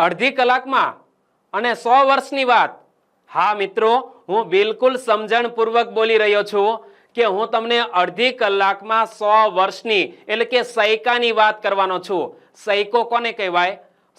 અડધી કલાકમાં. અને સો વર્ષની વાત. હા, મિત્રો, હું બિલકુલ સમજણપૂર્વક બોલી રહ્યો છું કે હું તમને અડધી કલાકમાં સો વર્ષની, એટલે કે સૈકાની વાત કરવાનો છું. સૈકો કોને કહેવાય?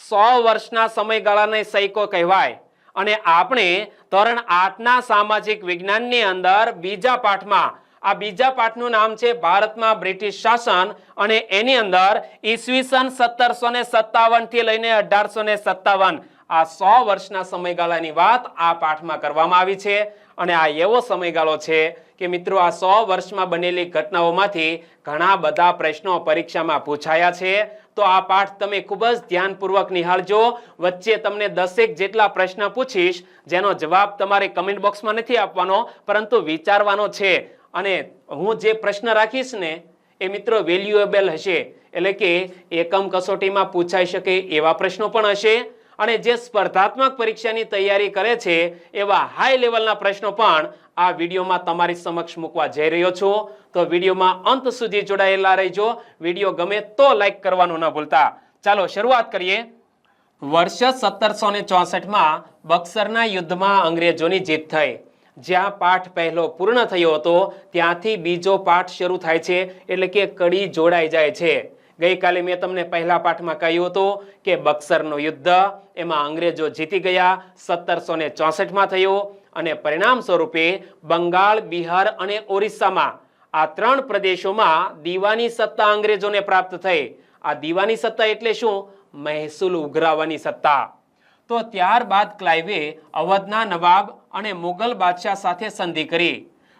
સો વર્ષના સમયગાળાને સૈકો કહેવાય. અને આપણે ધોરણ આઠના સામાજિક વિજ્ઞાનની અંદર બીજા પાઠમાં આ બીજા પાઠનું નામ છે ભારતમાં બ્રિટિશ શાસન અને એની અંદર ઈસવીસન સત્તરસો ને સત્તાવનથી લઈને અઢારસો ને સત્તાવન. આ સો વર્ષના સમયગાળાની વાત આ પાઠમાં કરવામાં આવી છે અને આ એવો સમયગાળો છે કે મિત્રો આ સો વર્ષમાં બનેલી ઘટનાઓમાંથી ઘણા બધા પ્રશ્નો પરીક્ષામાં પૂછાયા છે. તો આ પાઠ તમે ખૂબ જ ધ્યાનપૂર્વક નિહાળજો. વચ્ચે તમને દસેક જેટલા પ્રશ્ન પૂછીશ, જેનો જવાબ તમારે કમેન્ટ બોક્સમાં નથી આપવાનો, પરંતુ વિચારવાનો છે. અને હું જે પ્રશ્ન રાખીશ ને, એ મિત્રો વેલ્યુએબલ હશે. એટલે કે એકમ કસોટીમાં પૂછાઈ શકે એવા પ્રશ્નો પણ હશે. અને જે સ્પર્ધાત્મક પરીક્ષાની તૈયારી કરે છે, એવા હાઈ લેવલના પ્રશ્નો પણ આ વિડીયોમાં તમારી સમક્ષ મૂકવા જઈ રહ્યો છું. તો વિડીયોમાં અંત સુધી જોડાયેલા રહેજો. વીડિયો ગમે તો લાઈક કરવાનું ન ભૂલતા. ચાલો શરૂઆત કરીએ. વર્ષ સત્તરસો ને ચોસઠમાં બક્સરના યુદ્ધમાં અંગ્રેજોની જીત થઈ. જ્યાં પાઠ પહેલો પૂર્ણ થયો હતો, ત્યાંથી બીજો પાઠ શરૂ થાય છે, એટલે કે કડી જોડાઈ જાય છે. ગઈકાલે મેં તમને પહેલા પાઠમાં કહ્યું હતું કે બક્સરનું યુદ્ધ, એમાં અંગ્રેજો જીતી ગયા સત્તરસો ને ચોસઠમાં થયો, અને પરિણામ સ્વરૂપે બંગાળ, બિહાર અને ઓરિસ્સામાં આ ત્રણ પ્રદેશોમાં દીવાની સત્તા અંગ્રેજોને પ્રાપ્ત થઈ. આ દીવાની સત્તા એટલે શું? મહેસૂલ ઉઘરાવવાની સત્તા. તો ત્યારબાદ ક્લાઇવે અવધના નવાબ અને મુગલ બાદશાહ સાથે સંધિ કરી.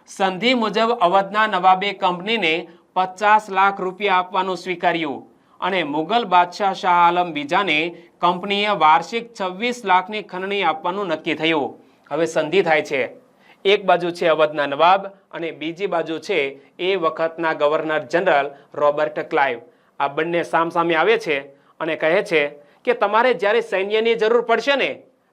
સંધિ મુજબ અવધના નવાબે કંપનીને પચાસ લાખ રૂપિયા આપવાનું સ્વીકાર્યું અને મુગલ બાદશાહ શાહ આલમ બીજાને કંપનીએ વાર્ષિક છવ્વીસ લાખની ખંડણી આપવાનું નક્કી થયું. હવે સંધિ થાય છે. એક બાજુ છે અવધના નવાબ અને બીજી બાજુ છે એ વખતના ગવર્નર જનરલ રોબર્ટ ક્લાઇવ આ બંને સામસામે આવે છે અને કહે છે કે તમારે જ્યારે સૈન્યની જરૂર પડશે ને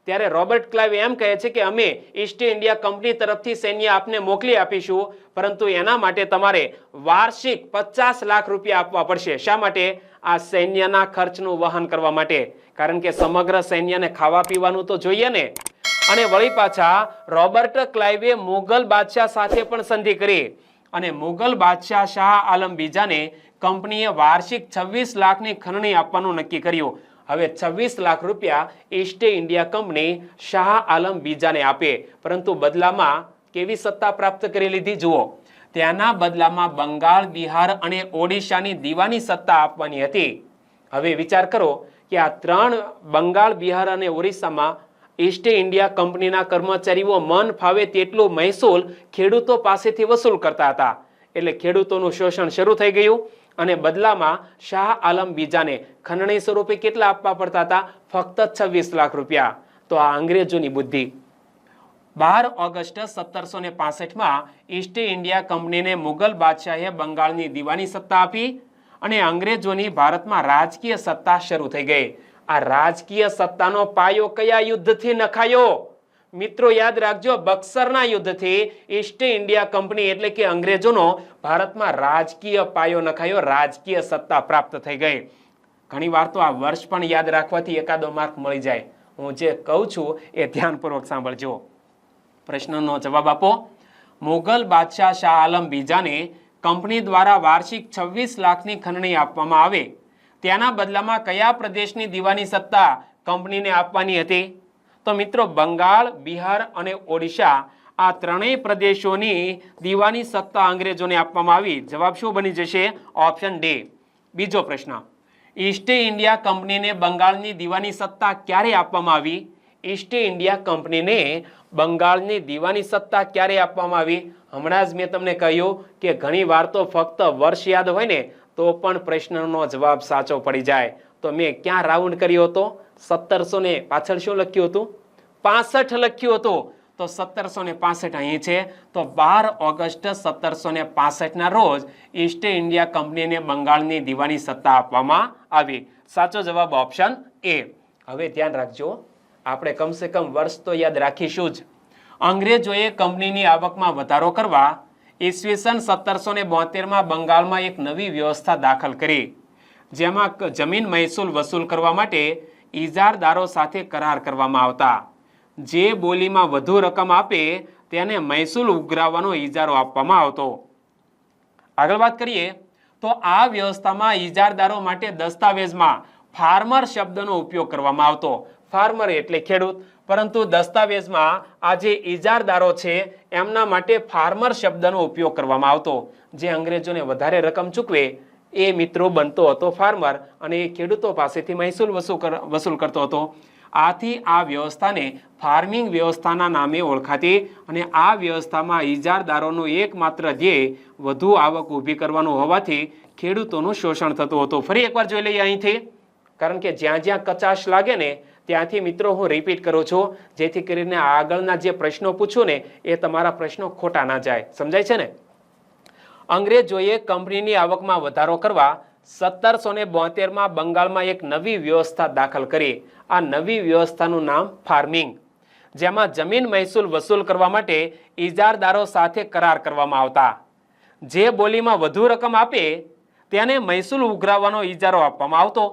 ત્યારે રોબર્ટ ક્લાઇવ એમ કહે છે કે અમે ઈસ્ટ ઇન્ડિયા કંપની તરફથી સૈન્ય આપને મોકલી આપીશું, પરંતુ એના માટે તમારે વાર્ષિક પચાસ લાખ રૂપિયા આપવા પડશે. શા માટે? આ સૈન્યના ખર્ચનું વહન કરવા માટે. કારણ કે સમગ્ર સૈન્યને ખાવા પીવાનું તો જોઈએ ને. અને વળી પાછા રોબર્ટ ક્લાઇવે મુગલ બાદશાહ સાથે પણ સંધિ કરી. અને મુગલ બાદશાહ શાહ આલમ બીજાને કંપનીએ વાર્ષિક છવ્વીસ લાખની ખંડણી આપવાનું નક્કી કર્યું. હવે છવ્વીસ લાખ રૂપિયા east India company Shah Alam બીજાને આપે. પરંતુ બદલામાં કેવી સત્તા પ્રાપ્ત કરી લીધી જુઓ. ત્યાંના બદલામાં બંગાળ, બિહાર અને ઓડિશાની દીવાની સત્તા આપવાની હતી. હવે વિચાર કરો કે આ ત્રણ બંગાળ, બિહાર અને ઓરિસ્સામાં ઈસ્ટ ઇન્ડિયા કંપનીના કર્મચારીઓ મન ફાવે તેટલું મહેસૂલ ખેડૂતો પાસેથી વસૂલ કરતા હતા. એટલે ખેડૂતોનું શોષણ શરૂ થઈ ગયું. અને બદલામાં શાહ આલમ બીજાને ખંડણી સ્વરૂપે કેટલા આપવા પડતા હતા? ફક્ત છવ્વીસ લાખ રૂપિયા. તો આ અંગ્રેજોની બુદ્ધિ. બાર ઓગસ્ટ સત્તરસો ને પાસઠમાં ઈસ્ટ ઇન્ડિયા કંપનીને મુગલ બાદશાહે બંગાળની દીવાની સત્તા આપી અને અંગ્રેજોની ભારતમાં રાજકીય સત્તા શરૂ થઈ ગઈ. આ રાજકીય સત્તાનો પાયો કયા યુદ્ધથી નખાયો? મિત્રો, યાદ રાખજો, બક્સરના યુદ્ધથી ઈસ્ટ ઇન્ડિયા કંપની એટલે કે અંગ્રેજોનો ભારતમાં રાજકીય પાયો નખાયો, રાજકીય સત્તા પ્રાપ્ત થઈ ગઈ. ઘણીવાર તો આ વર્ષ પણ યાદ રાખવાથી એકાદો માર્ક મળી જાય. હું જે કહું છું એ ધ્યાનપૂર્વક સાંભળજો. પ્રશ્નનો જવાબ આપો. મુઘલ બાદશાહ શાહ આલમ બીજાને કંપની દ્વારા વાર્ષિક છવ્વીસ લાખની ખંડણી આપવામાં આવે. ત્યાંના બદલામાં કયા પ્રદેશની દીવાની સત્તા કંપનીને આપવાની હતી? તો મિત્રો બંગાળ, બિહાર અને ઓડિશા આ ત્રણેય પ્રદેશોની દીવાની સત્તા અંગ્રેજોને આપવામાં આવી. જવાબ શું બની જશે? Option D. બીજો પ્રશ્ન. ઈસ્ટ ઇન્ડિયા કંપનીને બંગાળની દીવાની સત્તા ક્યારે આપવામાં આવી? ઈસ્ટ ઇન્ડિયા કંપનીને બંગાળની દીવાની સત્તા ક્યારે આપવામાં આવી? હમણાં જ મેં તમને કહ્યું કે ઘણી વાર તો ફક્ત વર્ષ યાદ હોય ને, તો પણ પ્રશ્નનો જવાબ સાચો પડી જાય. તો મેં ક્યાં રાઉન્ડ કર્યો હતો? સત્તરસો ને પાછળ શું લખ્યું હતું? પાસઠ લખ્યું હતું. તો સત્તરસો ને પાસઠ અહીં છે. તો બાર ઓગસ્ટ સત્તરસો ને પાસઠના રોજ ઈસ્ટ ઇન્ડિયા કંપનીને બંગાળની દીવાની સત્તા આપવામાં આવી. સાચો જવાબ ઓપ્શન એ. હવે ધ્યાન રાખજો. આપણે કમસે કમ વર્ષ તો યાદ રાખીશું જ. અંગ્રેજોએ કંપનીની આવકમાં વધારો કરવા ઈસવીસન સત્તરસો ને બોતેરમાં બંગાળમાં એક નવી વ્યવસ્થા દાખલ કરી. જેમાં જમીન મહેસૂલ વસૂલ કરવા માટે ઇજારદારો સાથે કરાર કરવામાં આવતા. જે બોલીમાં વધુ રકમ આપે તેને મહેસૂલ ઉઘરાવવાનો ઇજારો આપવામાં આવતો. આગળ વાત કરીએ તો આ વ્યવસ્થામાં ઇજારદારો માટે દસ્તાવેજમાં ફાર્મર શબ્દનો ઉપયોગ કરવામાં આવતો. ફાર્મર એટલે ખેડૂત. પરંતુ દસ્તાવેજમાં આ જે ઇજારદારો છે, એમના માટે ફાર્મર શબ્દનો ઉપયોગ કરવામાં આવતો. જે અંગ્રેજોને વધારે રકમ ચૂકવે એ મિત્રો બનતો હતો ફાર્મર અને એ ખેડૂતો પાસેથી મહેસૂલ વસૂલ વસૂલ કરતો હતો. આથી આ વ્યવસ્થાને ફાર્મિંગ વ્યવસ્થાના નામે ઓળખાતી અને આ વ્યવસ્થામાં ઇજારદારોનું એકમાત્ર ધ્યેય વધુ આવક ઊભી કરવાનું હોવાથી ખેડૂતોનું શોષણ થતું હતું. ફરી એકવાર જોઈ લઈએ અહીંથી. કારણ કે જ્યાં જ્યાં કચાશ લાગે ને ત્યાંથી મિત્રો હું રિપીટ કરું છું. જેથી કરીને આગળના જે પ્રશ્નો પૂછું ને એ તમારા પ્રશ્નો ખોટા ના જાય. સમજાય છે ને? અંગ્રેજોએ કંપનીની આવકમાં વધારો કરવા સત્તરસો ને બોતેરમાં બંગાળમાં એક નવી વ્યવસ્થા દાખલ કરી. આ નવી વ્યવસ્થાનું નામ ફાર્મિંગ. જેમાં જમીન મહેસૂલ વસૂલ કરવા માટે ઇજારદારો સાથે કરાર કરવામાં આવતા. જે બોલીમાં વધુ રકમ આપે, તેને મહેસૂલ ઉઘરાવવાનો ઇજારો આપવામાં આવતો.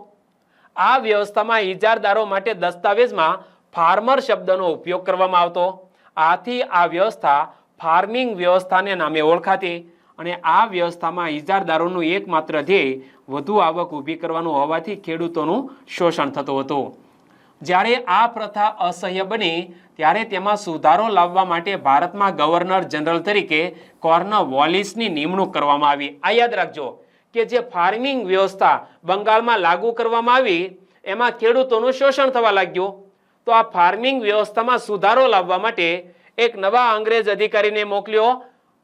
આ વ્યવસ્થામાં ઇજારદારો માટે દસ્તાવેજમાં ફાર્મર શબ્દનો ઉપયોગ કરવામાં આવતો. આથી આ વ્યવસ્થા ફાર્મિંગ વ્યવસ્થાને નામે ઓળખાતી. અને આ વ્યવસ્થામાં ઇજારદારોનું એકમાત્ર ધ્યેય વધુ આવક ઊભી કરવાનું હોવાથી ખેડૂતોનું શોષણ થતું હતું. જ્યારે આ પ્રથા અસહ્ય બની, ત્યારે તેમાં સુધારો લાવવા માટે ભારતમાં ગવર્નર જનરલ તરીકે કોર્ન વોલિસની નિમણૂક કરવામાં આવી. આ યાદ રાખજો કે જે ફાર્મિંગ વ્યવસ્થા બંગાળમાં લાગુ કરવામાં આવી, એમાં ખેડૂતોનું શોષણ થવા લાગ્યું. તો આ ફાર્મિંગ વ્યવસ્થામાં સુધારો લાવવા માટે એક નવા અંગ્રેજ અધિકારીને મોકલ્યો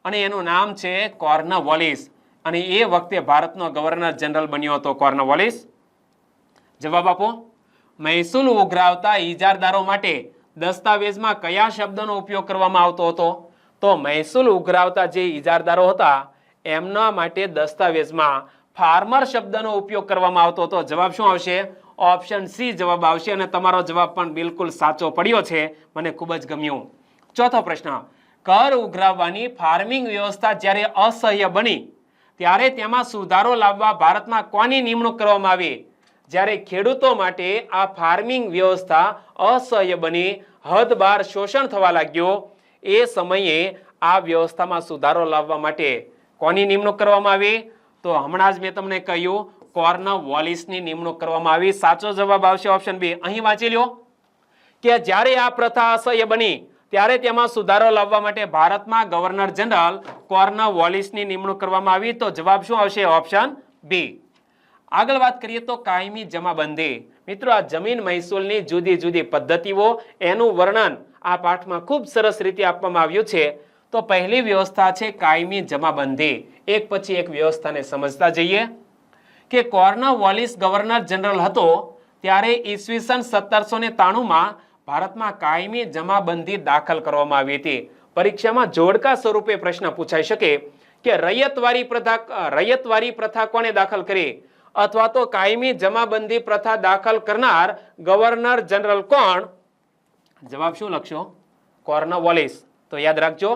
અને એનું નામ છે કોર્નવોલિસ. અને એ વખતે ભારતનો ગવર્નર જનરલ બન્યો હતો કોર્નવોલિસ. જવાબ આપો. મહેસૂલ ઉઘરાવતા ઇજારદારો માટે દસ્તાવેજમાં કયા શબ્દનો ઉપયોગ કરવામાં આવતો હતો? તો મહેસૂલ ઉઘરાવતા જે ઇજારદારો હતા, એમના માટે દસ્તાવેજમાં ફાર્મર શબ્દનો ઉપયોગ કરવામાં આવતો હતો. જવાબ શું આવશે? ઓપ્શન સી જવાબ આવશે અને તમારો જવાબ પણ બિલકુલ સાચો પડ્યો છે. મને ખૂબ જ ગમ્યું. ચોથો પ્રશ્ન. કર ઉઘરાવવાની ફાર્મિંગ વ્યવસ્થા જ્યારે અસહ્ય બની, ત્યારે તેમાં સુધારો લાવવા ભારતમાં કોની નિમણૂક કરવામાં આવી? જ્યારે ખેડૂતો માટે આ ફાર્મિંગ વ્યવસ્થા અસહ્ય બની હદ બાર શોષણ થવા લાગ્યો, એ સમયે આ વ્યવસ્થામાં સુધારો લાવવા માટે કોની નિમણૂક કરવામાં આવી? તો હમણાં જ મેં તમને કહ્યું કોર્નવોલિસની નિમણૂક કરવામાં આવી. સાચો જવાબ આવશે ઓપ્શન બી. અહીં વાંચી લ્યો. કે જ્યારે આ પ્રથા અસહ્ય બની ત્યારે તેમાં સુધારો લાવવા માટે ભારતમાં ગવર્નર જનરલ કોર્નવોલિસની નિમણૂક કરવામાં આવી. તો જવાબ શું આવશે? Option B. આગળ વાત કરીએ તો કાયમી જમાબંધી. મિત્રો, આ જમીન મહેસૂલની જુદી જુદી પદ્ધતિઓ, એનું વર્ણન આ પાઠમાં ખૂબ સરસ રીતે આપવામાં આવ્યું છે. તો પહેલી વ્યવસ્થા છે કાયમી જમાબંધી. એક પછી એક વ્યવસ્થાને સમજતા જઈએ. કે કોર્નવોલિસ ગવર્નર જનરલ હતો, ત્યારે ઈસવીસન સત્તરસો ને ત્રાણુંમાં ભારતમાં કાયમી જમાબંધી દાખલ કરવામાં આવી હતી. પરીક્ષામાં જોડકા સ્વરૂપે પ્રશ્ન પૂછાઈ શકે કે રૈયતવારી પ્રથા રૈયતવારી પ્રથા કોણે દાખલ કરી? અથવા તો કાયમી જમાબંધી પ્રથા દાખલ કરનાર ગવર્નર જનરલ કોણ? જવાબ શું લખશો? કોર્નવોલિસ તો યાદ રાખજો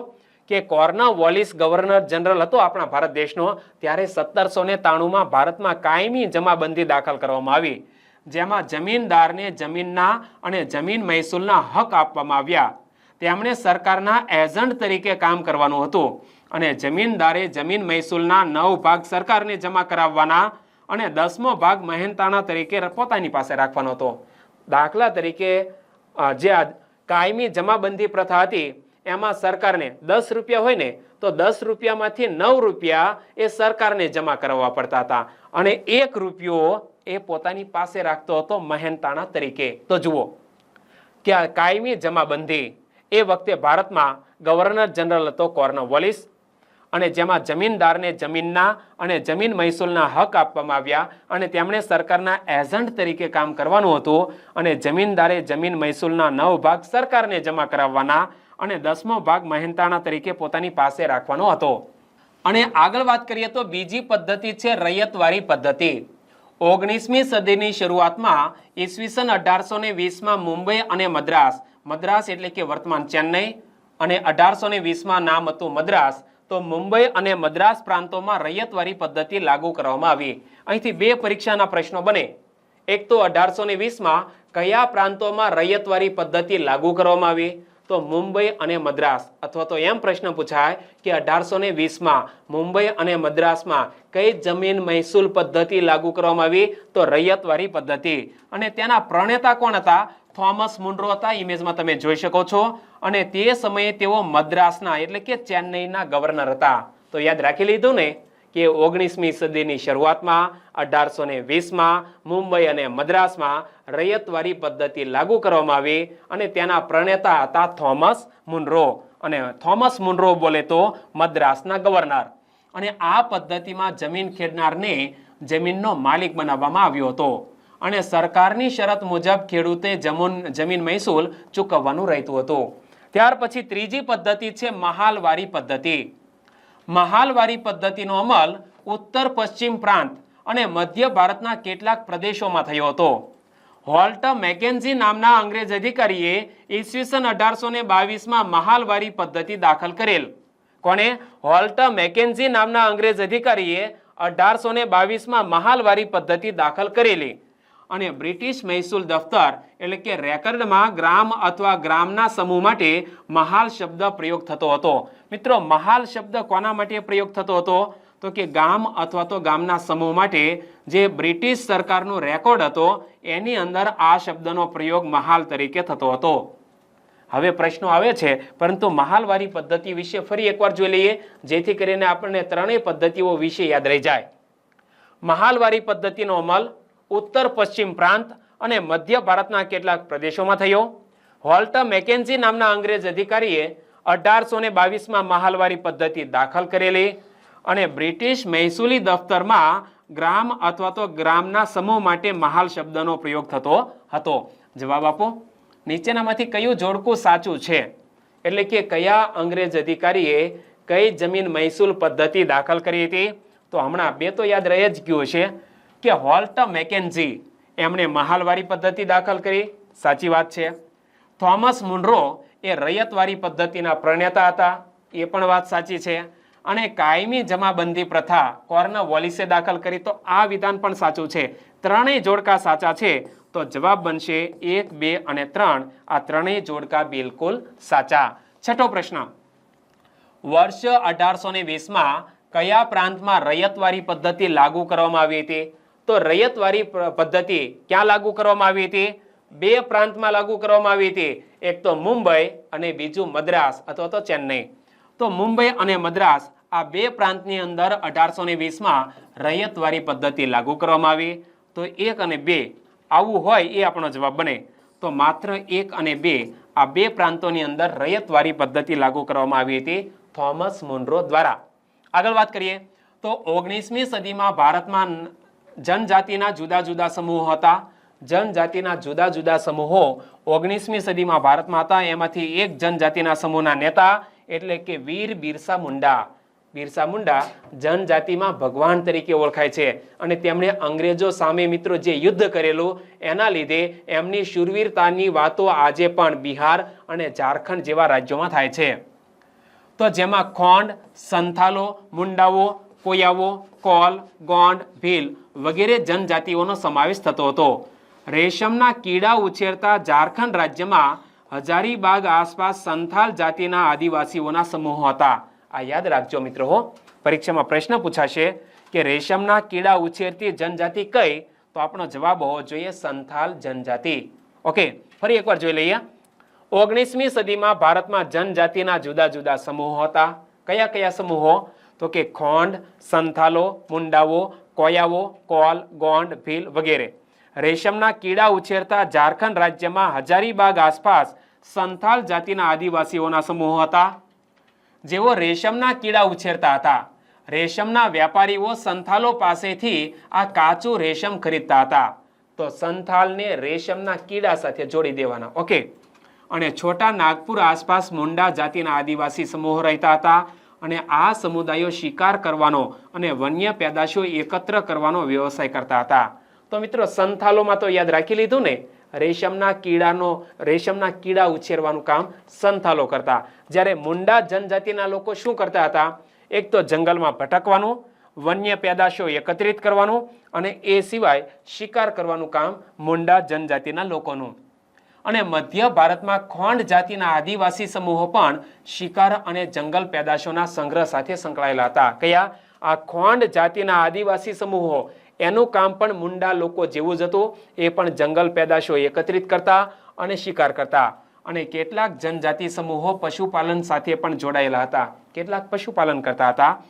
કે કોર્નવોલિસ ગવર્નર જનરલ હતો આપણા ભારત દેશનો. ત્યારે સત્તરસો ને ત્રાણુંમાં ભારતમાં કાયમી જમાબંધી દાખલ કરવામાં આવી. જેમાં જમીનદારને જમીનના અને જમીન મહેસૂલના હક આપવામાં આવ્યા. તેમણે સરકારના એજન્ટ તરીકે કામ કરવાનું હતું અને જમીનદારે જમીન મહેસૂલના નવ ભાગ સરકારને જમા કરાવવાના અને દસમો ભાગ મહેનતાણા તરીકે પોતાની પાસે રાખવાનો હતો. દાખલા તરીકે જે કાયમી જમાબંધી પ્રથા હતી, એમાં સરકારને દસ રૂપિયા હોય ને, તો દસ રૂપિયામાંથી નવ રૂપિયા એ સરકારને જમા કરાવવા પડતા હતા. અને એક રૂપિયો એ પોતાની પાસે રાખતો હતો મહેનતાણા તરીકે. તો જુઓ કે કાયમી જમાબંધી એ વખતે ભારતમાં ગવર્નર જનરલ હતો કોર્નવોલિસ અને જેમાં જમીનદારને જમીનના અને જમીન મહેસૂલના હક આપવામાં આવ્યા અને તેમણે સરકારના એજન્ટ તરીકે કામ કરવાનું હતું અને જમીનદારે જમીન મહેસૂલના નવ ભાગ સરકારને જમા કરાવવાના અને દસમો ભાગ મહેનતાણા તરીકે પોતાની પાસે રાખવાનો હતો. અને આગળ વાત કરીએ તો બીજી પદ્ધતિ છે રૈયતવારી પદ્ધતિ. ઓગણીસમી સદીની શરૂઆતમાં ઈસવીસન અઢારસો ને વીસમાં મુંબઈ અને મદ્રાસ મદ્રાસ એટલે કે વર્તમાન ચેન્નઈ અને અઢારસો ને વીસમાં નામ હતું મદ્રાસ, તો મુંબઈ અને મદ્રાસ પ્રાંતોમાં રૈયતવારી પદ્ધતિ લાગુ કરવામાં આવી. અહીંથી બે પરીક્ષાના પ્રશ્નો બને. એક તો અઢારસો ને વીસમાં કયા પ્રાંતોમાં રૈયતવારી પદ્ધતિ લાગુ કરવામાં આવી? તો મુંબઈ અને મદ્રાસ. અથવા તો એમ પ્રશ્ન પૂછાય કે અઢારસો ને વીસમાં મુંબઈ અને મદ્રાસમાં કઈ જમીન મહેસૂલ પદ્ધતિ લાગુ કરવામાં આવી? તો રૈયતવારી પદ્ધતિ. અને તેના પ્રણેતા કોણ હતા? થોમસ મુન્ડ્રો હતા. ઇમેજમાં તમે જોઈ શકો છો. અને તે સમયે તેઓ મદ્રાસના, એટલે કે ચેન્નઈના ગવર્નર હતા. તો યાદ રાખી લીધું ને? કે ઓગણીસમી સદીની શરૂઆતમાં, અઢારસો ને વીસમાં મુંબઈ અને મદ્રાસમાં રૈયતવારી પદ્ધતિ લાગુ કરવામાં આવી અને તેના પ્રણેતા હતા થોમસ મુનરો. અને થોમસ મુનરો બોલે તો મદ્રાસના ગવર્નર. અને આ પદ્ધતિમાં જમીન ખેડનારને જમીનનો માલિક બનાવવામાં આવ્યો હતો. અને સરકારની શરત મુજબ ખેડૂતે જમીન જમીન મહેસૂલ ચૂકવવાનું રહેતું હતું. ત્યાર પછી ત્રીજી પદ્ધતિ છે મહાલવારી પદ્ધતિ. મહાલવારી પદ્ધતિનો અમલ ઉત્તર પશ્ચિમ પ્રાંત અને મધ્ય ભારતના કેટલાક પ્રદેશોમાં થયો હતો. હોલ્ટ મેકેન્ઝી નામના અંગ્રેજ અધિકારીએ ઈસવીસન અઢારસો ને બાવીસમાં મહાલવારી પદ્ધતિ દાખલ કરેલ. કોણે? હોલ્ટ મેકેન્ઝી નામના અંગ્રેજ અધિકારીએ અઢારસો ને બાવીસમાં મહાલવારી પદ્ધતિ દાખલ કરેલી. અને બ્રિટિશ મહેસૂલ દફતર, એટલે કે રેકર્ડમાં ગ્રામ અથવા ગ્રામના સમૂહ માટે મહાલ શબ્દ પ્રયોગ થતો હતો. મિત્રો, મહાલ શબ્દ કોના માટે પ્રયોગ થતો હતો? તો કે ગામ અથવા તો ગામના સમૂહ માટે જે બ્રિટિશ સરકારનો રેકોર્ડ હતો, એની અંદર આ શબ્દનો પ્રયોગ મહાલ તરીકે થતો હતો. હવે પ્રશ્નો આવે છે, પરંતુ મહાલવારી પદ્ધતિ વિશે ફરી એકવાર જોઈ લઈએ, જેથી કરીને આપણને ત્રણેય પદ્ધતિઓ વિશે યાદ રહી જાય. મહાલવારી પદ્ધતિનો અમલ ઉત્તર પશ્ચિમ પ્રાંત અને મધ્ય ભારતના કેટલાક પ્રદેશોમાં થયો. હોલ્ટ મેકેન્ઝી નામના અંગ્રેજ અધિકારીએ અઢારસો ને બાવીસમાં મહાલવારી પદ્ધતિ દાખલ કરેલી અને બ્રિટિશ મહેસૂલી દફતરમાં ગ્રામ અથવા તો ગ્રામના સમૂહ માટે મહાલ શબ્દનો પ્રયોગ થતો હતો. જવાબ આપો. નીચેનામાંથી કયું જોડકું સાચું છે? એટલે કે કયા અંગ્રેજ અધિકારીએ કઈ જમીન મહેસૂલ પદ્ધતિ દાખલ કરી હતી? તો હમણાં બે તો યાદ રહી જ ગયું છે કે હોલ્ટ મેકેન્ઝી એમણે મહાલવારી પદ્ધતિ દાખલ કરી? સાચી વાત છે. થોમસ મુનરો એ રૈયતવારી પદ્ધતિના પ્રણેતા હતા. એ પણ વાત સાચી છે. અને કાયમી જમાબંધી પ્રથા કોર્ન વોલિસે દાખલ કરી, તો આ વિધાન પણ સાચું છે. ત્રણેય જોડકા સાચા છે, તો જવાબ બનશે એક, બે અને ત્રણ. આ ત્રણેય જોડકા બિલકુલ સાચા. છઠ્ઠો પ્રશ્ન. વર્ષ અઢારસો ને વીસમાં કયા પ્રાંતમાં રૈયતવારી પદ્ધતિ લાગુ કરવામાં આવી હતી? તો રૈયતવારી પદ્ધતિ ક્યાં લાગુ કરવામાં આવી હતી? બે પ્રાંતમાં લાગુ કરવામાં આવી હતી. એક તો મુંબઈ અને બીજું મદ્રાસ અથવા તો ચેન્નઈ. તો મુંબઈ અને મદ્રાસ આ બે પ્રાંતની અંદર અઢારસો ને વીસમાં રૈયતવારી પદ્ધતિ લાગુ કરવામાં આવી. તો એક અને બે આવું હોય એ આપણો જવાબ બને. તો માત્ર એક અને બે આ બે પ્રાંતોની અંદર રૈયતવારી પદ્ધતિ લાગુ કરવામાં આવી હતી થોમસ મુનરો દ્વારા. આગળ વાત કરીએ. તો ઓગણીસમી સદીમાં ભારતમાં જનજાતિના જુદા જુદા સમૂહો હતા. જનજાતિના જુદા જુદા સમૂહો ઓગણીસમી સદીમાં ભારતમાં હતા. એમાંથી એક જનજાતિના સમૂહના નેતા એટલે કે વીર બિરસા મુંડા. બિરસા મુંડા જનજાતિમાં ભગવાન તરીકે ઓળખાય છે અને તેમણે અંગ્રેજો સામે મિત્રો જે યુદ્ધ કરેલું એના લીધે એમની શૂરવીરતાની વાતો આજે પણ બિહાર અને ઝારખંડ જેવા રાજ્યોમાં થાય છે. તો જેમાં ખોંડ, સંથાલો, મુંડાઓ કોયાવો કોલ, ગોંડ, ભીલ વગેરે જનજાતિઓનો સમાવેશ થતો હતો. રેશમના કીડા ઉછેરતા ઝારખંડ રાજ્યમાં હજારીબાગ આસપાસ સંથાલ જાતિના આદિવાસીઓના સમૂહો હતા. આ યાદ રાખજો મિત્રો પરીક્ષામાં પ્રશ્ન પૂછાશે કે રેશમના કીડા ઉછેરતી જનજાતિ કઈ? તો આપણો જવાબ હોવો જોઈએ સંથાલ જનજાતિ. ઓકે, ફરી એકવાર જોઈ લઈએ. ઓગણીસમી સદીમાં ભારતમાં જનજાતિના જુદા જુદા સમૂહો હતા. કયા કયા સમૂહો? તો કે ખોંડ, સંથાલો, મુંડાઓ કોયાવો, કોલ, ગોંડ, ભીલ વગેરે. રેશમના કીડા ઉછેરતા ઝારખંડ રાજ્યમાં હજારીબાગ આસપાસ સંથાલ જાતિના આદિવાસીઓના સમૂહો હતા. જેઓ રેશમના કીડા ઉછેરતા હતા. રેશમના વેપારીઓ સંથાલો પાસેથી આ કાચું રેશમ ખરીદતા હતા. તો સંથાલને રેશમના કીડા સાથે જોડી દેવાના. ઓકે. અને છોટા નાગપુર આસપાસ મુંડા જાતિના આદિવાસી સમૂહો રહેતા હતા. અને આ સમુદાયો શિકાર કરવાનો અને વન્ય પેદાશો એકત્ર કરવાનો વ્યવસાય કરતા હતા. તો મિત્રો, સંથાલોમાં તો યાદ રાખી લીધું ને? રેશમના કીડાનો, રેશમના કીડા ઉછેરવાનું કામ સંથાલો કરતા. જ્યારે મુંડા જનજાતિના લોકો શું કરતા હતા? એક તો જંગલમાં ભટકવાનું, વન્ય પેદાશો એકત્રિત કરવાનું અને એ સિવાય શિકાર કરવાનું કામ મુંડા જનજાતિના લોકોનું. અને મધ્ય ભારતમાં ખોંડ જાતિના આદિવાસી સમૂહો પણ શિકાર અને જંગલ પેદાશોના સંગ્રહ સાથે સંકળાયેલા હતા. કયા? આ ખોંડ જાતિના આદિવાસી સમૂહો, એનું કામ પણ મુંડા લોકો જેવું જ હતું. એ પણ જંગલ પેદાશો એકત્રિત કરતા અને શિકાર કરતા. અને કેટલાક જનજાતિ સમૂહો પશુપાલન સાથે પણ જોડાયેલા હતા. કેટલાક પશુપાલન કરતા હતા.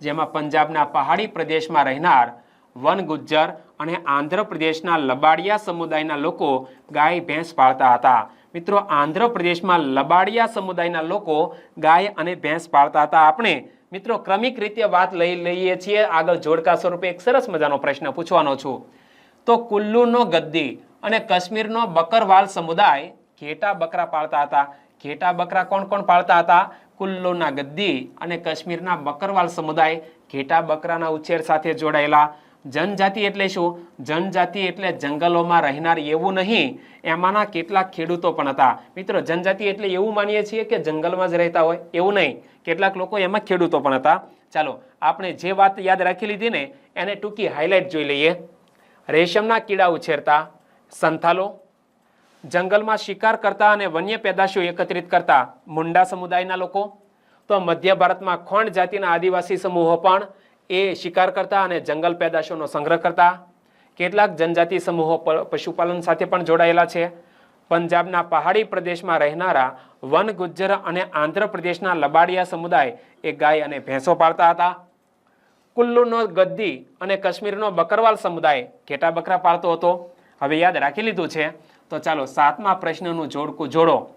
જેમાં પંજાબના પહાડી પ્રદેશમાં રહેનાર વન ગુજ્જર અને આંધ્રપ્રદેશના લબાડિયા સમુદાયના લોકો ગાય, ભેંસ પાળતા હતા. મિત્રો, આંધ્રપ્રદેશમાં લબાડિયા સમુદાયના લોકો ગાય અને ભેંસ પાળતા હતા. આપણે, મિત્રો, ક્રમિક રીતે વાત લઈ લઈએ છીએ. આગળ જોડકા સ્વરૂપે એક સરસ મજાનો પ્રશ્ન પૂછવાનો છું. તો કુલ્લુનો ગદ્દી અને કાશ્મીરનો બકરવાલ સમુદાય ઘેટા બકરા પાળતા હતા. ઘેટા બકરા કોણ કોણ પાળતા હતા? કુલ્લુના ગદ્દી અને કાશ્મીરના બકરવાલ સમુદાય ઘેટા બકરાના ઉછેર સાથે જોડાયેલા. જનજાતિ એટલે શું? જનજાતિ એટલે જંગલોમાં રહેનાર એવું નહીં. એમાંના કેટલાક ખેડૂતો પણ હતા. મિત્રો, જનજાતિ એટલે એવું માનીએ છીએ કે જંગલમાં જ રહેતા હોય. એવું નહીં. કેટલાક લોકો એમાં ખેડૂતો પણ હતા. ચાલો, આપણે જે વાત યાદ રાખી લીધી ને, એને ટૂંકી હાઇલાઇટ જોઈ લઈએ. રેશમના કીડા ઉછેરતા, સંથાલો, જંગલમાં શિકાર કરતા અને વન્ય પેદાશો એકત્રિત કરતા, મુંડા સમુદાયના લોકો, તો મધ્ય ભારતમાં ખોંડ જાતિના આદિવાસી સમૂહો પણ એ શિકાર કરતા અને જંગલ પેદાશોનો સંગ્રહ કરતા. કેટલાક જનજાતિ સમૂહો પશુપાલન સાથે પણ જોડાયેલા છે. પંજાબના પહાડી પ્રદેશમાં રહેનારા વન ગુજ્જર અને આંધ્રપ્રદેશના લબાડિયા સમુદાય એ ગાય અને ભેંસો પાળતા હતા. કુલ્લુનો ગદ્દી અને કાશ્મીરનો બકરવાલ સમુદાય ઘેટા બકરા પાળતો હતો. હવે યાદ રાખી લીધું છે. તો ચાલો સાતમા પ્રશ્નનું જોડકું જોડો.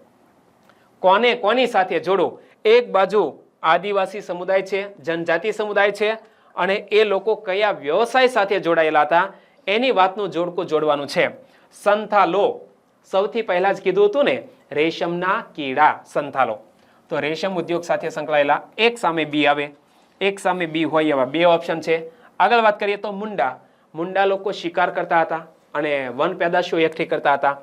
કોને કોની સાથે જોડો? એક બાજુ આદિવાસી સમુદાય છે, જનજાતિ સમુદાય છે અને એ લોકો કયા વ્યવસાય સાથે જોડાયેલા હતા? એની વાતનું જોડકું જોડવાનું છે. સંથાલો. સૌથી પહેલા જ કીધું હતું ને, રેશમના કીડા સંથાલો. તો રેશમ ઉદ્યોગ સાથે સંકળાયેલા. એક સામે બી આવે. એક સામે બી હોય એવા બે ઓપ્શન છે. આગળ વાત કરીએ તો મુંડા. મુંડા લોકો શિકાર કરતા હતા અને વન પેદાશો એકઠી કરતા હતા.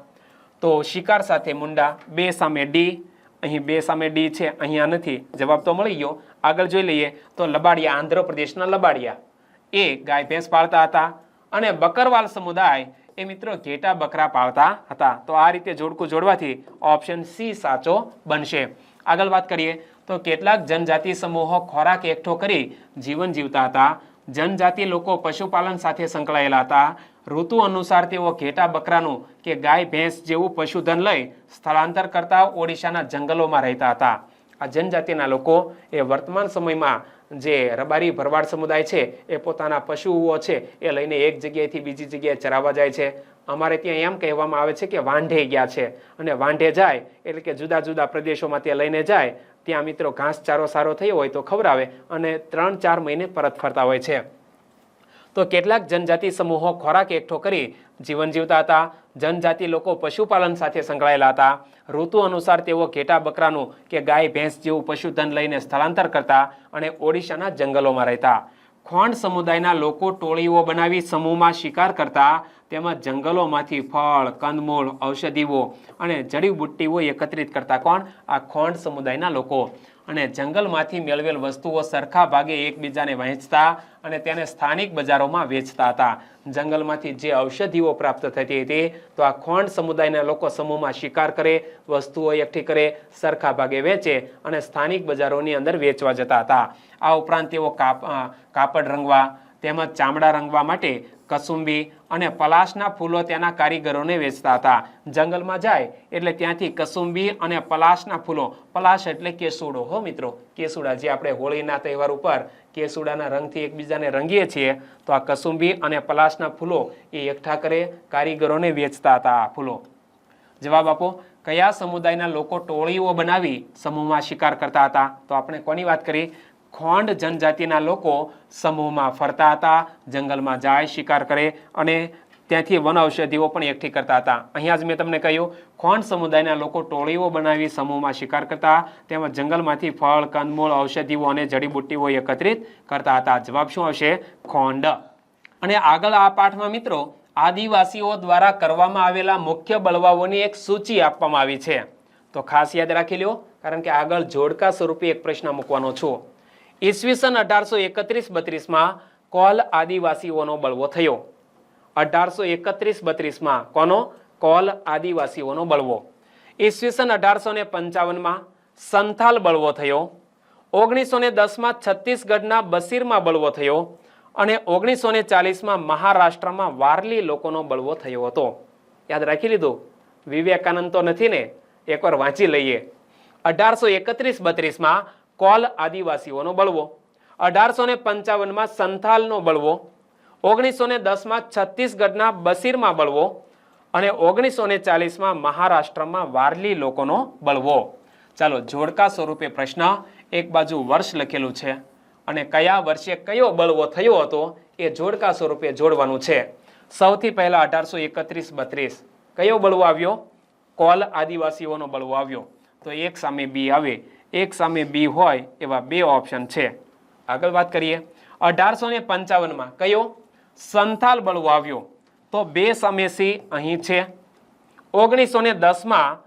તો શિકાર સાથે મુંડા, બે સામે ડી અહીં બે સામે ડી છે અહીંયા નથી. જવાબ તો મળી ગયો. આગળ જોઈ લઈએ તો લબાડિયા આંધ્રપ્રદેશના લબાડિયા. એ ગાય ભેંસ પાળતા હતા અને બકરવાલ સમુદાય એ મિત્રો ઘેટા બકરા પાળતા હતા. તો આ રીતે જોડકું જોડવાથી ઓપ્શન સી સાચો બનશે. આગળ વાત કરીએ તો કેટલાક જનજાતિ સમૂહો ખોરાક એકઠો કરી જીવન જીવતા હતા. જનજાતિ લોકો પશુપાલન સાથે સંકળાયેલા હતા. ઋતુ અનુસાર તેઓ ઘેટા બકરાનું કે ગાય, ભેંસ જેવું પશુધન લઈ સ્થળાંતર કરતા ઓડિશાના જંગલોમાં રહેતા હતા. આ જનજાતિના લોકો એ વર્તમાન સમયમાં જે રબારી ભરવાડ સમુદાય છે, એ પોતાના પશુઓ છે, એ લઈને એક જગ્યાએથી બીજી જગ્યાએ ચરાવવા જાય છે. અમારે ત્યાં એમ કહેવામાં આવે છે કે વાંઢે ગયા છે અને વાંઢે જાય એટલે કે જુદા જુદા પ્રદેશોમાં તે લઈને જાય. ત્યાં મિત્રો ઘાસચારો સારો થયો હોય તો ખવડાવે અને ત્રણ ચાર મહિને પરત ફરતા હોય છે. તો કેટલાક જનજાતિ સમૂહો ખોરાક એકઠો કરી જીવન જીવતા હતા. જનજાતિ લોકો પશુપાલન સાથે સંકળાયેલા હતા. ઋતુ અનુસાર તેઓ ઘેટા બકરાનું કે ગાય, ભેંસ જેવું પશુધન લઈને સ્થળાંતર કરતા અને ઓડિશાના જંગલોમાં રહેતા. ખોંડ સમુદાયના લોકો ટોળીઓ બનાવી સમૂહમાં શિકાર કરતા. તેમજ જંગલોમાંથી ફળ, કંદમૂળ, ઔષધિઓ અને જડીબુટ્ટીઓ એકત્રિત કરતા કોણ? આ ખોંડ સમુદાયના લોકો. અને જંગલમાંથી મેળવેલ વસ્તુઓ સરખા ભાગે એકબીજાને વહેંચતા અને તેને સ્થાનિક બજારોમાં વેચતા હતા. જંગલમાંથી જે ઔષધિઓ પ્રાપ્ત થતી હતી, તો આ ખોંડ સમુદાયના લોકો સમૂહમાં શિકાર કરે, વસ્તુઓ એકઠી કરે, સરખા ભાગે વેચે અને સ્થાનિક બજારોની અંદર વેચવા જતા હતા. આ ઉપરાંત તેઓ કાપ કાપડ રંગવા તેમજ ચામડા રંગવા માટે કસુંબી અને પલાશના ફૂલો તેના કારીગરોને વેચતા હતા. જંગલમાં જાય એટલે ત્યાંથી કસુંબી અને પલાશના ફૂલો. પલાશ એટલે કેસુડો. હો મિત્રો, કેસુડા જે આપણે હોળીના તહેવાર ઉપર કેસુડાના રંગથી એકબીજાને રંગીએ છીએ, તો આ કસુંબી અને પલાશના ફૂલો એ એકઠા કરે કારીગરોને વેચતા હતા આ ફૂલો. જવાબ આપો, કયા સમુદાયના લોકો ટોળીઓ બનાવી સમૂહમાં શિકાર કરતા હતા? તો આપણે કોની વાત કરી? ખોંડ જનજાતિના લોકો સમૂહમાં ફરતા હતા, જંગલમાં જાય શિકાર કરે અને ત્યાંથી વન ઔષધિઓ પણ એકઠી કરતા હતા. અહીંયા જ મેં તમને કહ્યું, ખોંડ સમુદાયના લોકો ટોળીઓ બનાવી સમૂહમાં શિકાર કરતા, તેમજ જંગલમાંથી ફળ કંદમૂળ ઔષધિઓ અને જડીબુટ્ટીઓ એકત્રિત કરતા હતા. જવાબ શું આવશે? ખોંડ. અને આગળ આ પાઠમાં મિત્રો, આદિવાસીઓ દ્વારા કરવામાં આવેલા મુખ્ય બળવાઓની એક સૂચિ આપવામાં આવી છે. તો ખાસ યાદ રાખી લો કારણ કે આગળ જોડકા સ્વરૂપે એક પ્રશ્ન મૂકવાનો છું. ઈસવીસન અઢારસો એકત્રીસ બત્રીસમાં કોલ આદિવાસીઓનો બળવો થયો. અઢારસો એકત્રીસ બત્રીસમાં કોનો? કોલ આદિવાસીઓનો બળવો. ઈસવીસન અઢારસો ને પંચાવનમાં સંથાલ બળવો થયો. ઓગણીસો ને દસમાં છત્તીસગઢના બસીરમાં બળવો થયો અને ઓગણીસો ને ચાલીસમાં મહારાષ્ટ્રમાં વારલી લોકોનો બળવો થયો હતો. યાદ રાખી લીધું? વિવેકાનંદ તો નથી ને? એકવાર વાંચી લઈએ. અઢારસો એકત્રીસ બત્રીસમાં કોલ આદિવાસીઓનો બળવો. અઢારસો ને પંચાવનમાં સંથાલનો બળવો. ઓગણીસો ને દસમાં છત્તીસગઢના બસીરમાં બળવો. અને ઓગણીસો ને ચાલીસમાં મહારાષ્ટ્રમાં વારલી લોકોનો બળવો. ચાલો, જોડકા સ્વરૂપે પ્રશ્ન. એક બાજુ વર્ષ લખેલું છે. અને કયા વર્ષે કયો બળવો થયો હતો એ જોડકા સ્વરૂપે જોડવાનું છે. સૌથી પહેલા અઢારસો એકત્રીસ બત્રીસ. કયો બળવો આવ્યો? કોલ આદિવાસીઓનો બળવો આવ્યો. તો એક સામે બી આવે. એક સામે બી હોય એવા બે ઓપ્શન છે. આગળ વાત કરીએ. અઢારસો ને પંચાવનમાં કયો? સંથાલ બળવો આવ્યો. તો બે સામે સી અહીં છે. ઓગણીસો ને દસમાં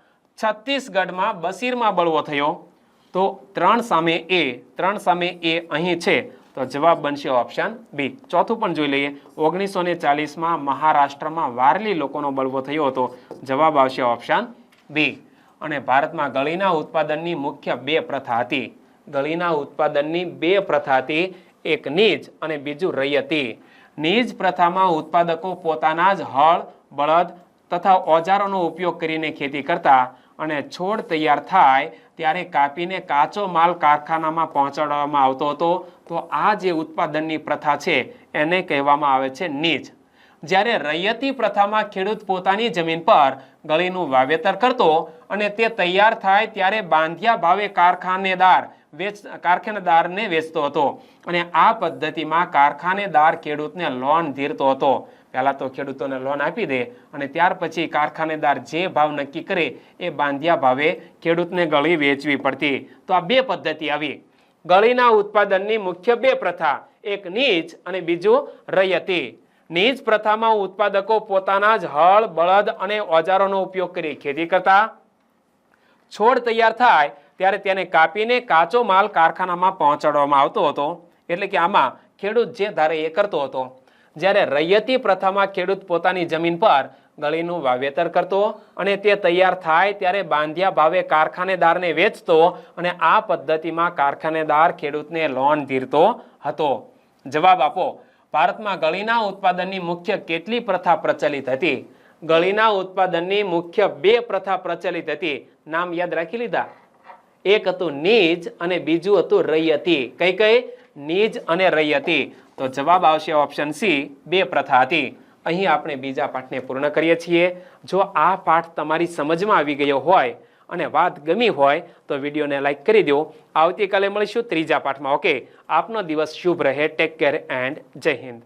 છત્તીસગઢમાં બસીરમાં બળવો થયો. તો ત્રણ સામે એ ત્રણ સામે એ અહીં છે. તો જવાબ બનશે ઓપ્શન બી ચોથું પણ જોઈ લઈએ. ઓગણીસો ને ચાલીસમાં મહારાષ્ટ્રમાં વારલી લોકોનો બળવો થયો હતો. જવાબ આવશે ઓપ્શન બી અને ભારતમાં ગળીના ઉત્પાદનની મુખ્ય બે પ્રથા હતી. ગળીના ઉત્પાદનની બે પ્રથા હતી, એક નીજ અને બીજું રૈયતી નીજ પ્રથામાં ઉત્પાદકો પોતાના જ હળ, બળદ તથા ઓજારોનો ઉપયોગ કરીને ખેતી કરતા અને છોડ તૈયાર થાય ત્યારે કાપીને કાચો માલ કારખાનામાં પહોંચાડવામાં આવતો હતો. તો આ જે ઉત્પાદનની પ્રથા છે, એને કહેવામાં આવે છે નીજ. જ્યારે રૈયતી પ્રથામાં ખેડૂત પોતાની જમીન પર ગળીનું વાવેતર કરતો અને તે તૈયાર થાય ત્યારે બાંધ્યા ભાવે કારખાનેદાર વેચ, કારખાનેદારને વેચતો હતો અને આ પદ્ધતિમાં કારખાનેદાર ખેડૂતને લોન ધીરતો હતો. પહેલાં તો ખેડૂતોને લોન આપી દે અને ત્યાર પછી કારખાનેદાર જે ભાવ નક્કી કરે એ બાંધ્યા ભાવે ખેડૂતને ગળી વેચવી પડતી. તો આ બે પદ્ધતિ આવી. ગળીના ઉત્પાદનની મુખ્ય બે પ્રથા, એક નીચ અને બીજું રૈયતી. નીચ પ્રથામાં ઉત્પાદકો પોતાના જ હળ, બળદ અને ઓજારોનો ઉપયોગ કરી ખેતી કરતા. છોડ તૈયાર થાય ત્યારે તેને કાપીને કાચો માલ કારખાનામાં પહોંચાડવામાં આવતો હતો. એટલે કે આમાં ખેડૂત જે ધારે એ કરતો હતો. જ્યારે રૈયતી પ્રથામાં ખેડૂત પોતાની જમીન પર ગળીનું વાવેતર કરતો અને તે તૈયાર થાય ત્યારે બાંધ્યા ભાવે કારખાનેદારને વેચતો અને આ પદ્ધતિમાં કારખાનેદાર ખેડૂતને લોન ધીરતો હતો. જવાબ આપો ભારતમાં ગળીના ઉત્પાદનની મુખ્ય કેટલી પ્રથા પ્રચલિત હતી? ગળીના ઉત્પાદનની મુખ્ય બે પ્રથા પ્રચલિત હતી. નામ યાદ રાખી લીધા? એક હતું નીજ અને બીજું હતું રૈયતી. કઈ કઈ? નીજ અને રૈયતી. તો જવાબ આવશે ઓપ્શન સી બે પ્રથા હતી. અહીં આપણે બીજા પાઠને પૂર્ણ કરીએ છીએ. જો આ પાઠ તમારી સમજમાં આવી ગયો હોય અને વાત ગમી હોય તો વિડીયોને લાઈક કરી દો. આવતીકાલે મળીશું ત્રીજા પાઠમાં. ઓકે? આપનો દિવસ શુભ રહે. ટેક કેર એન્ડ જય હિન્દ.